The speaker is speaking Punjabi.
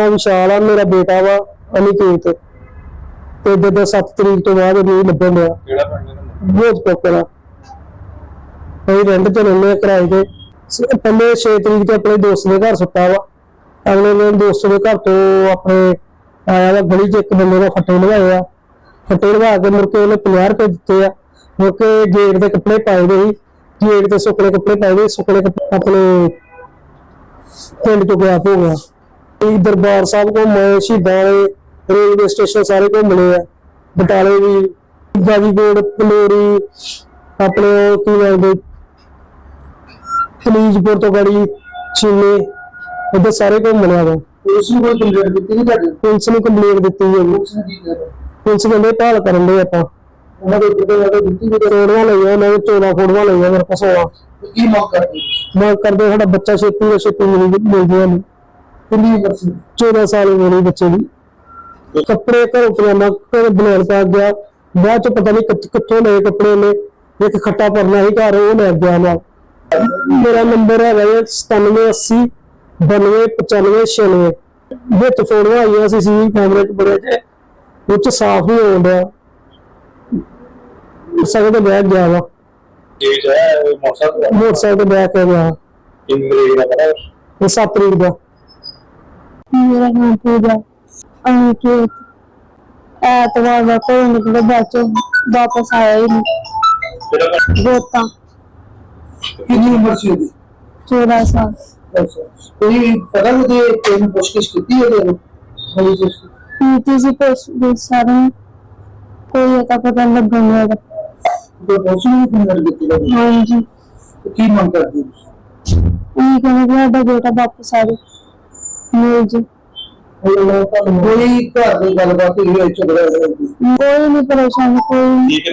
ਨਾਮ ਵਿਸ਼ਾਲ ਆ ਮੇਰਾ ਬੇਟਾ ਵਾ ਅਨਿਕੇਤ। ਤੇ ਜਦੋਂ 7 ਤਰੀਕ ਤੋਂ ਬਾਅਦ ਨਹੀਂ ਲੱਭਣ ਡਿਆ। ਕਿਹੜਾ ਪਿੰਡ ਦਾ ਬਹੁਤ ਪੋਕਰਾ ਅਸੀਂ ਰੈਂਟ ਤੇ ਰਹਿੰਦੇ ਆ ਕਿਰਾਏ ਤੇ। ਸ- ਪਹਿਲੇ 6 ਤਰੀਕ ਤੇ ਆਪਣੇ ਦੋਸਤ ਦੇ ਘਰ ਸੁੱਤਾ ਵਾ। ਅਗਲੇ ਦਿਨ ਦੋਸਤ ਦੇ ਘਰ ਤੋਂ ਆਪਣੇ ਆਇਆ ਵਾ ਗਲੀ 'ਚ ਇੱਕ ਬੰਦੇ ਨੇ ਫੱਟੇ ਲਵਾਏ ਆ। ਫੱਟੇ ਲਵਾ ਕੇ ਮੁੜ ਕੇ ਉਹਨੇ 50 ਰੁਪਏ ਦਿੱਤੇ ਆ। ਮੁੜ ਕੇ ਗੇਟ ਦੇ ਕੱਪੜੇ ਪਾਏ ਦੇ ਸੀ ਗੇਟ ਤੇ ਸੁੱਕਣੇ ਕੱਪੜੇ ਪਾਏ ਦੇ ਸੁੱਕਣੇ ਕੱਪੜੇ ਆਪਣੇ ਪਿੰਡ ਤੋਂ ਗਿਆ ਹੋ ਗਿਆ ਇਹ ਦਰਬਾਰ ਸਾਹਿਬ ਘੁੰਮੇ ਸ਼ਹੀਦਾਂ ਵਾਲੇ ਰੇਲਵੇ ਸਟੇਸ਼ਨ ਸਾਰੇ ਘੁੰਮਣੇ ਆ। ਬਟਾਲੇ ਵੀ ਗਾਜੀਕੋਟ ਪਲੋਰੀ ਆਪਣੇ ਕੀ ਕਹਿੰਦੇ ਕਲੀਜਪੁਰ ਤੋਂ ਗੜੀ ਚੀਨੇ ਉਹਦੇ ਸਾਰੇ ਘੁੰਮਣੇ ਆ ਪੁਲਿਸ ਨੂੰ ਕੋਈ ਕੰਪਲੇਂਟ ਦਿੱਤੀ ਨਹੀਂ ਤੁਹਾਡੇ? ਪੁਲਿਸ ਨੂੰ ਕੰਪਲੇਂਟ ਦਿੱਤੀ ਹੈ ਜੀ। ਪੁਲਿਸ ਨੇ ਕੀ ਕੀਤਾ ਪੁਲਿਸ ਕਹਿੰਦੇ ਭਾਲ ਕਰਨ ਦੇ ਆਪਾਂ। ਉਹਨਾਂ ਦੇ ਉੱਤੇ ਉਹਨਾਂ ਦਿੱਤੀ ਨਹੀਂ ਫੋਟੋਆਂ ਲਈਆਂ ਉਹਨਾਂ ਨੇ 14 ਫੋਟੋਆਂ ਲਈਆਂ ਮੇਰੇ ਕੋਲ 16 ਤੇ ਕੀ ਮੰਗ ਕਰਦੇ ਮੰਗ ਕਰਦੇ ਸਾਡਾ ਬੱਚਾ ਛੇਤੀ ਤੋਂ ਛੇਤੀ ਮਿਲ ਮਿਲਦੀਆਂ ਨੇ ਕਿੰਨੀ ਉਮਰ ਸੀ 14 ਸਾਲ ਦੀ ਮੇਰੀ ਬੱਚੇ ਦੀ। ਕੱਪੜੇ ਘਰੋਂ ਪਜਾਮਾ ਘਰ ਬਣਾਉਣ ਪਾ ਗਿਆ। ਬਾਅਦ ਚ ਪਤਾ ਨਹੀਂ ਕਿੱਥ- ਲਏ ਕੱਪੜੇ ਨੇ ਇੱਕ ਖੱਟਾ ਪਰਨਾ ਸੀ ਘਰ ਉਹ ਲੈ ਗਿਆ ਨਾਲ ਮੇਰਾ ਨੰਬਰ ਹੈਗਾ ਜੀ 9780 9295 ਵਿੱਚ ਫੋਟੋਆਂ ਆਈਆਂ ਸੀ ਸੀ ਕੈਮਰੇ 'ਚ ਬੜੇ ਚ ਉਹ 'ਚ ਸਾਫ਼ ਹੀ ਸਗੋਂ ਤੇ ਬੈਠ ਗਿਆ ਵਾ। ਕੇਸ ਹੈ। ਇਹ ਮੋਟਰਸਾਈਕਲ ਦਾ ਮੋਟਰਸਾਈਕਲ ਕੇ ਗਿਆ। ਇੰਗਰੇਜ਼ ਦਾ ਪਤਾ? ਇਹ 7 ਤਰੀਕ ਦਾ। ਮੇਰਾ ਨਾਮ ਪੂਜਾ ਅਨਿਕੇਤ ਐਤਵਾਰ ਦਾ ਕੋਈ ਨਿਕਲੇ ਬਾਅਦ ਚੋਂ ਵਾਪਸ ਆਇਆ ਹੀ ਨਹੀਂ। ਕਿਹੜਾ ਪਿੰਡ? ਗੋਤਾ ਕਿੰਨੀ ਉਮਰ ਸੀ ਉਹਦੀ? 14 ਸਾਲ। ਅੱਛਾ। ਕੋਈ ਪਤਾ ਨਹੀਂ ਤੇ ਕੋਈ ਪੁੱਛਗਿੱਛ ਕੀਤੀ ਉਹਦੇ ਨੂੰ ਪੁਲਿਸ ਨੇ ਨੀਤੀ ਸੀ ਪੁਲਿਸ ਦੇ ਸਾਰੇ। ਕੋਈ ਅਤਾ ਪਤਾ ਨਹੀਂ ਲੱਗਣ ਡਿਆ ਗਾ। ਕੋਈ ਪੁਲਿਸ ਨੂੰ ਕੰਪਲੇਂਟ ਦਿੱਤੀ ਉਹਦੀ? ਹਾਂਜੀ। ਤੇ ਕੀ ਮੰਗ ਕਰਦੇ ਹੋ ਇਹ ਕਹਿੰਦੇ ਕਿ ਸਾਡਾ ਬੇਟਾ ਵਾਪਸ ਆ ਜਾਏ ਮਿਲ ਜੀ। ਕੋਈ ਘਰ ਦੀ ਗੱਲਬਾਤ ਹੋਈ ਹੈ ਝਗੜਾ ਹੋਇਆ ਕੋਈ ਨਹੀਂ ਪਰੇਸ਼ਾਨ ਕੋਈ ਠੀਕ ਹੈ।